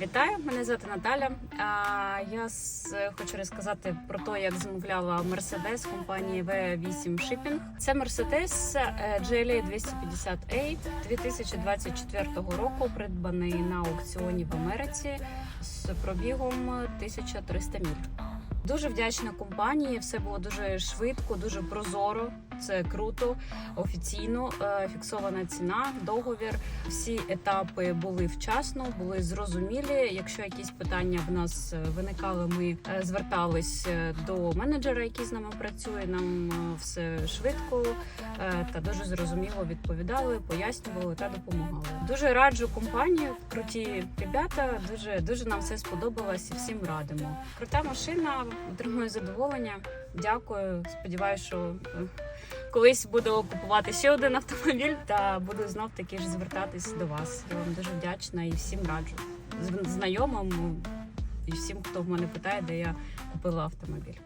Вітаю, мене звати Наталя. А, Я хочу розказати про те, як замовляла Mercedes компанії V8 Shipping. Це Mercedes GLA 250A 2024 року, придбаний на аукціоні в Америці з пробігом 1300 міль. Дуже вдячна компанії. Все було дуже швидко, дуже прозоро. Це круто, офіційно е, фіксована ціна, договір. Всі етапи були вчасно, були зрозумілі. Якщо якісь питання в нас е, виникали, ми е, звертались до менеджера, який з нами працює. Нам все швидко та дуже зрозуміло відповідали, пояснювали та допомагали. Дуже раджу компанію, круті ребята. Дуже дуже нам все сподобалось і всім радимо. Крута машина, отримую задоволення. Дякую. Сподіваюся, що е, колись буду купувати ще один автомобіль та буду знов таки ж звертатись до вас. Я вам дуже вдячна і всім раджу знайомим і всім, хто в мене питає, де я купила автомобіль.